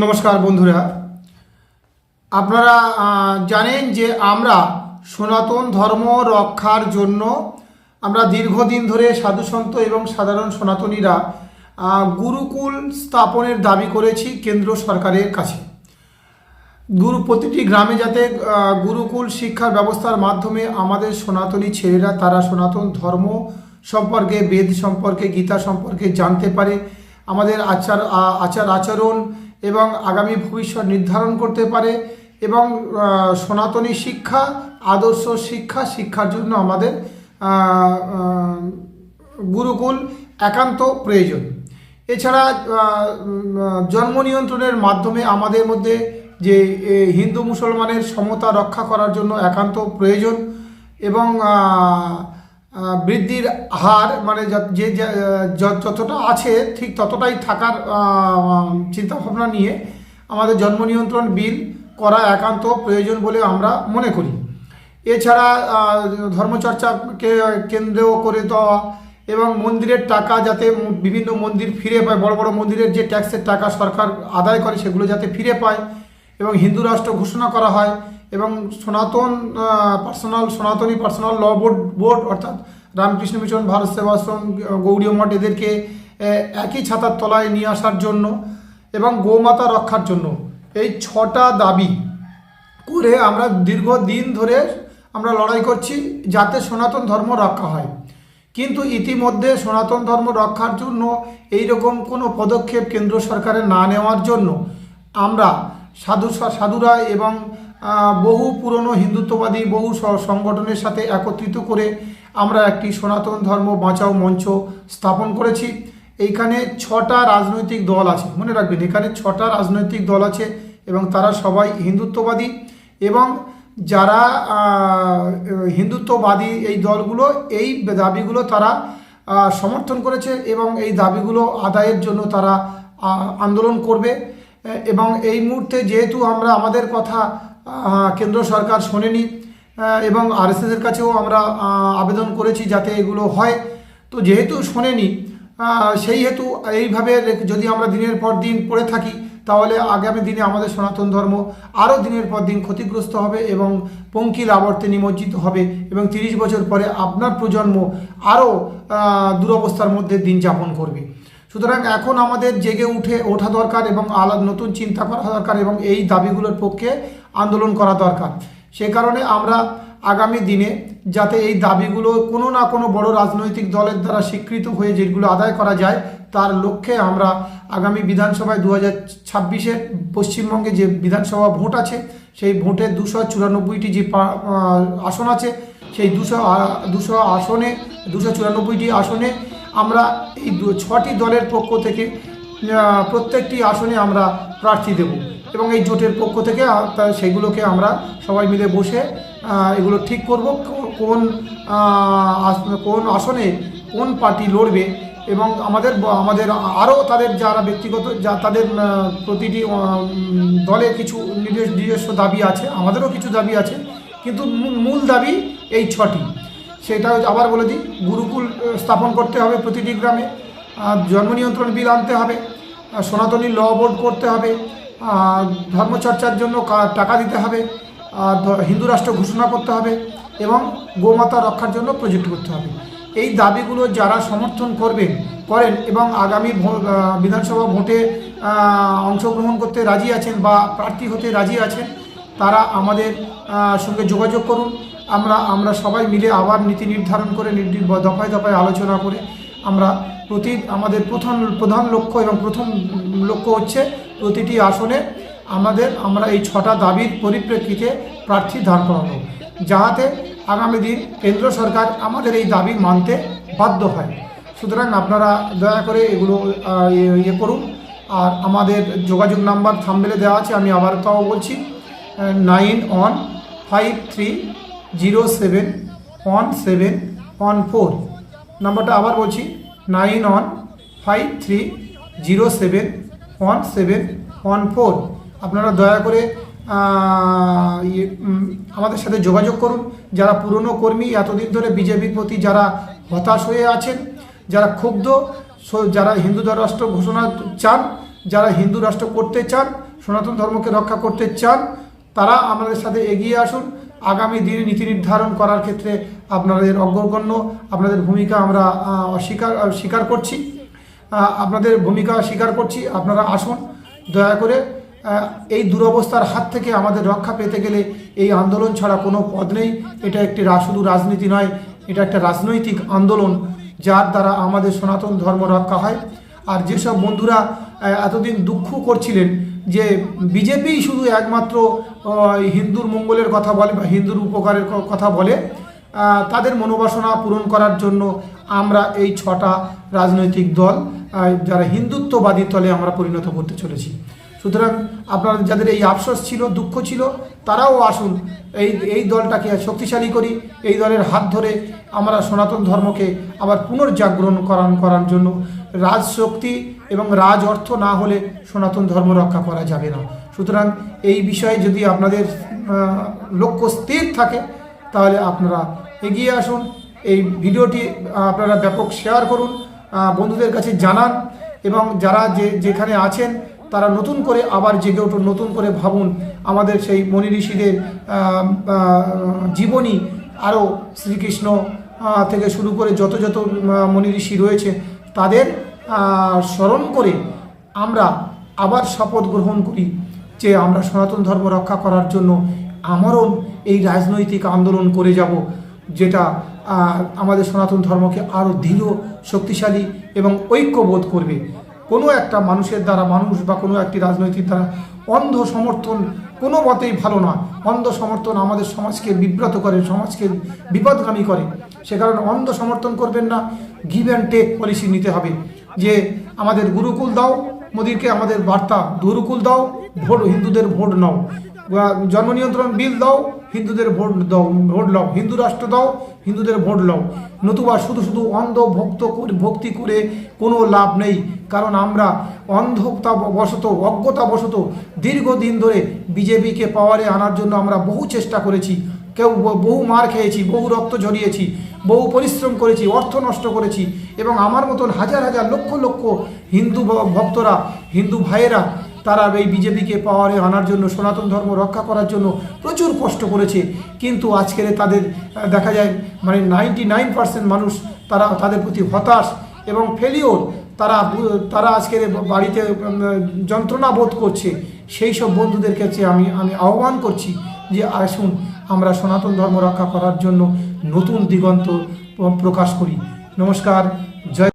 নমস্কার বন্ধুরা। আপনারা জানেন যে আমরা সনাতন ধর্ম রক্ষার জন্য আমরা দীর্ঘদিন ধরে সাধুসন্ত এবং সাধারণ সনাতনীরা গুরুকুল স্থাপনের দাবি করেছি কেন্দ্র সরকারের কাছে। গুরু, প্রতিটি গ্রামে যাতে গুরুকুল শিক্ষার ব্যবস্থার মাধ্যমে আমাদের সনাতনী ছেলেরা, তারা সনাতন ধর্ম সম্পর্কে, বেদ সম্পর্কে, গীতা সম্পর্কে জানতে পারে। আমাদের আচার আচার আচরণ এবং আগামী ভবিষ্যৎ নির্ধারণ করতে পারে এবং সনাতনী শিক্ষা, আদর্শ শিক্ষা, শিক্ষার জন্য আমাদের গুরুকুল একান্ত প্রয়োজন। এছাড়া জন্ম নিয়ন্ত্রণের মাধ্যমে আমাদের মধ্যে যে হিন্দু মুসলমানের সমতা রক্ষা করার জন্য একান্ত প্রয়োজন এবং বৃদ্ধির হার মানে যে যতটা আছে, ঠিক ততটাই থাকার চিন্তাভাবনা নিয়ে আমাদের জন্ম নিয়ন্ত্রণ বিল করা একান্ত প্রয়োজন বলে আমরা মনে করি। এছাড়া ধর্মচর্চাকে কেন্দ্র করে দেওয়া এবং মন্দিরের টাকা যাতে বিভিন্ন মন্দির ফিরে পায়, বড় বড় মন্দিরের যে ট্যাক্সের টাকা সরকার আদায় করে সেগুলো যাতে ফিরে পায় এবং হিন্দু রাষ্ট্র ঘোষণা করা হয় এবং সনাতন পার্সোনাল সনাতনী পার্সোনাল ল বোর্ড বোর্ড অর্থাৎ রামকৃষ্ণ মিশন, ভারত সেবাশ্রম, গৌড়ীয় মঠ এদেরকে একই ছাতার তলায় নিয়ে আসার জন্য এবং গোমাতা রক্ষার জন্য। এই ছটা দাবি করে আমরা দীর্ঘদিন ধরে আমরা লড়াই করছি যাতে সনাতন ধর্ম রক্ষা হয়। কিন্তু ইতিমধ্যে সনাতন ধর্ম রক্ষার জন্য এই রকম কোনো পদক্ষেপ কেন্দ্র সরকারের না নেওয়ার জন্য আমরা সাধু, সাধুরা এবং বহু পুরনো হিন্দুত্ববাদী, বহু সংগঠনের সাথে একত্রিত করে আমরা একটি সনাতন ধর্ম বাঁচাও মঞ্চ স্থাপন করেছি। এইখানে ছটা রাজনৈতিক দল আছে, মনে রাখবেন, এখানে ছটা রাজনৈতিক দল আছে এবং তারা সবাই হিন্দুত্ববাদী এবং যারা হিন্দুত্ববাদী এই দলগুলো, এই দাবিগুলো তারা সমর্থন করেছে এবং এই দাবিগুলো আদায়ের জন্য তারা আন্দোলন করবে। এবং এই মুহূর্তে যেহেতু আমরা আমাদের কথা কেন্দ্র সরকার শোনেনি এবং আরএসএসের কাছেও আমরা আবেদন করেছি যাতে এগুলো হয়। তো যেহেতু শোনেনি সেই হেতু এইভাবে যদি আমরা দিনের পর দিন পড়ে থাকি, তাহলে আগামী দিনে আমাদের সনাতন ধর্ম আরও দিনের পর দিন ক্ষতিগ্রস্ত হবে এবং পঙ্কিল আবর্তে নিমজ্জিত হবে এবং তিরিশ বছর পরে আপনার প্রজন্ম আরও দুরবস্থার মধ্যে দিন যাপন করবে। সুতরাং এখন আমাদের জেগে উঠে ওঠা দরকার এবং আলাদা নতুন চিন্তা করা দরকার এবং এই দাবিগুলোর পক্ষে আন্দোলন করা দরকার। সে কারণে আমরা আগামী দিনে যাতে এই দাবিগুলো কোনো না কোনো বড় রাজনৈতিক দলের দ্বারা স্বীকৃত হয়ে যেগুলো আদায় করা যায়, তার লক্ষ্যে আমরা আগামী বিধানসভায় দু হাজার ছাব্বিশে পশ্চিমবঙ্গে যে বিধানসভা ভোট আছে, সেই ভোটে দুশো চুরানব্বইটি যে আসন আছে, সেই দুশো দুশো আসনে, দুশো চুরানব্বইটি আসনে আমরা এই ছটি দলের পক্ষ থেকে প্রত্যেকটি আসনে আমরা প্রার্থী দেব। এবং এই জোটের পক্ষ থেকে সেগুলোকে আমরা সবাই মিলে বসে এগুলো ঠিক করব কোন কোন আসনে কোন পার্টি লড়বে এবং আমাদের আমাদের আরও তাদের যারা ব্যক্তিগত, যা তাদের প্রতিটি দলে কিছু নিজস্ব দাবি আছে, আমাদেরও কিছু দাবি আছে, কিন্তু মূল দাবি এই ছটি। সেটা আবার বলে দিই, গুরুকুল স্থাপন করতে হবে প্রতিটি গ্রামে জন্ম নিয়ন্ত্রণ বিল আনতে হবে সনাতনী ল বোর্ড করতে হবে ধর্মচর্চার জন্য টাকা দিতে হবে হিন্দু রাষ্ট্র ঘোষণা করতে হবে এবং গোমাতা রক্ষার জন্য প্রজেক্ট করতে হবে। এই দাবিগুলো যারা সমর্থন করবেন, করেন এবং আগামী বিধানসভা ভোটে অংশগ্রহণ করতে রাজি আছেন বা প্রার্থী হতে রাজি আছেন তারা আমাদের সঙ্গে যোগাযোগ করুন। আমরা আমরা সবাই মিলে আবার নীতি নির্ধারণ করে দফায় দফায় আলোচনা করে আমরা প্রতি, আমাদের প্রধান প্রধান লক্ষ্য এবং প্রথম লক্ষ্য হচ্ছে প্রতিটি আসনে আমাদের, আমরা এই ছটা দাবির পরিপ্রেক্ষিতে প্রার্থী দাঁড় করানো, যাহাতে আগামী দিন কেন্দ্র সরকার আমাদের এই দাবি মানতে বাধ্য হয়। সুতরাং আপনারা দয়া করে এগুলো ইয়ে- ইয়ে করুন। আর আমাদের যোগাযোগ নাম্বার থামবেলে দেওয়া আছে, আমি আবার তাও বলছি nine one five three zero seven one seven one four নাম্বারটা আবার বলছি nine one five three zero seven one seven one four আপনারা দয়া করে ইয়ে, আমাদের সাথে যোগাযোগ করুন। যারা পুরনো কর্মী এতদিন ধরে বিজেপির প্রতি যারা হতাশ হয়ে আছেন যারা ক্ষুব্ধ যারা হিন্দু রাষ্ট্র ঘোষণা চান যারা হিন্দু রাষ্ট্র করতে চান সনাতন ধর্মকে রক্ষা করতে চান তারা আমাদের সাথে এগিয়ে আসুন। আগামী দিনে নীতি নির্ধারণ করার ক্ষেত্রে আপনাদের অগ্রগণ্য আপনাদের ভূমিকা আমরা আহ, অস্বীকার স্বীকার করছি। আপনাদের ভূমিকা স্বীকার করছি। আপনারা আসুন দয়া করে এই দুরবস্থার হাত থেকে আমাদের রক্ষা পেতে গেলে এই আন্দোলন ছাড়া কোনো পদ নেই। এটা একটি শুধু রাজনীতি নয় এটা একটা রাজনৈতিক আন্দোলন যার দ্বারা আমাদের সনাতন ধর্ম রক্ষা হয়। আর যেসব বন্ধুরা এতদিন দুঃখ করছিলেন যে বিজেপি শুধু একমাত্র হিন্দুর মঙ্গলের কথা বলে বা হিন্দুর উপকারের কথা বলে তাদের মনোবাসনা পূরণ করার জন্য আমরা এই ছটা রাজনৈতিক দল যারা হিন্দুত্ববাদী দলে আমরা পরিণত করতে চলেছি। সুতরাং আপনাদের যাদের এই আফসোস ছিল, দুঃখ ছিল, তারাও আসুন, এই এই দলটাকে শক্তিশালী করি, এই দলের হাত ধরে আমরা সনাতন ধর্মকে আবার পুনর্জাগরণ করান, করার জন্য রাজশক্তি এবং রাজ অর্থ না হলে সনাতন ধর্ম রক্ষা করা যাবে না। সুতরাং এই বিষয়ে যদি আপনাদের লক্ষ্য স্থির থাকে, তাহলে আপনারা এগিয়ে আসুন। এই ভিডিওটি আপনারা ব্যাপক শেয়ার করুন বন্ধুদের কাছে জানান এবং যারা যে, যেখানে আছেন, তারা নতুন করে আবার জেগে উঠুন, নতুন করে ভাবুন। আমাদের সেই মনি ঋষিদের জীবনী আরও শ্রীকৃষ্ণ থেকে শুরু করে যত যত মনি ঋষি রয়েছে, তাদের স্মরণ করে আমরা আবার শপথ গ্রহণ করি। যে আমরা সনাতন ধর্ম রক্ষা করার জন্য আমারও এই রাজনৈতিক আন্দোলন করে যাব, যেটা আমাদের সনাতন ধর্মকে আরও দৃঢ়, শক্তিশালী এবং ঐক্যবোধ করবে। কোনো একটা মানুষের দ্বারা, মানুষ বা কোনো একটি রাজনৈতিক দ্বারা অন্ধ সমর্থন কোনো মতেই ভালো না। অন্ধ সমর্থন আমাদের সমাজকে বিব্রত করে, সমাজকে বিপদগামী করে। সে কারণে অন্ধ সমর্থন করবেন না গিভ অ্যান্ড টেক পলিসি নিতে হবে। যে আমাদের গুরুকুল দাও মোদীকে আমাদের বার্তা, দুরুকুল দাও, ভোট হিন্দুদের ভোট নাও। জন্ম নিয়ন্ত্রণ বিল দাও, হিন্দুদের ভোট দাও, ভোট লাও হিন্দু রাষ্ট্র দাও, হিন্দুদের ভোট লাও নতুবা শুধু শুধু অন্ধ ভক্ত ভক্তি করে কোনো লাভ নেই। কারণ আমরা অন্ধতা বশত অজ্ঞতা বশত দীর্ঘদিন ধরে বিজেপিকে পাওয়ারে আনার জন্য আমরা বহু চেষ্টা করেছি। কেউ বহু মার খেয়েছি, বহু রক্ত ঝরিয়েছি, বহু পরিশ্রম করেছি, অর্থ নষ্ট করেছি এবং আমার মতন হাজার হাজার লক্ষ লক্ষ হিন্দু ভক্তরা, হিন্দু ভাইয়েরা তারা এই বিজেপিকে পাওয়ারে আনার জন্য, সনাতন ধর্ম রক্ষা করার জন্য প্রচুর কষ্ট করেছে। কিন্তু আজকের তাদের দেখা যায় মানে নাইনটি নাইন পার্সেন্ট মানুষ তারা তাদের প্রতি হতাশ এবং ফেলিওর তারা তারা আজকের বাড়িতে যন্ত্রণা বোধ করছে। সেই সব বন্ধুদের কাছে আমি আমি আহ্বান করছি যে আসুন আমরা সনাতন ধর্ম রক্ষা করার জন্য নতুন দিগন্ত প্রকাশ করি। নমস্কার জয়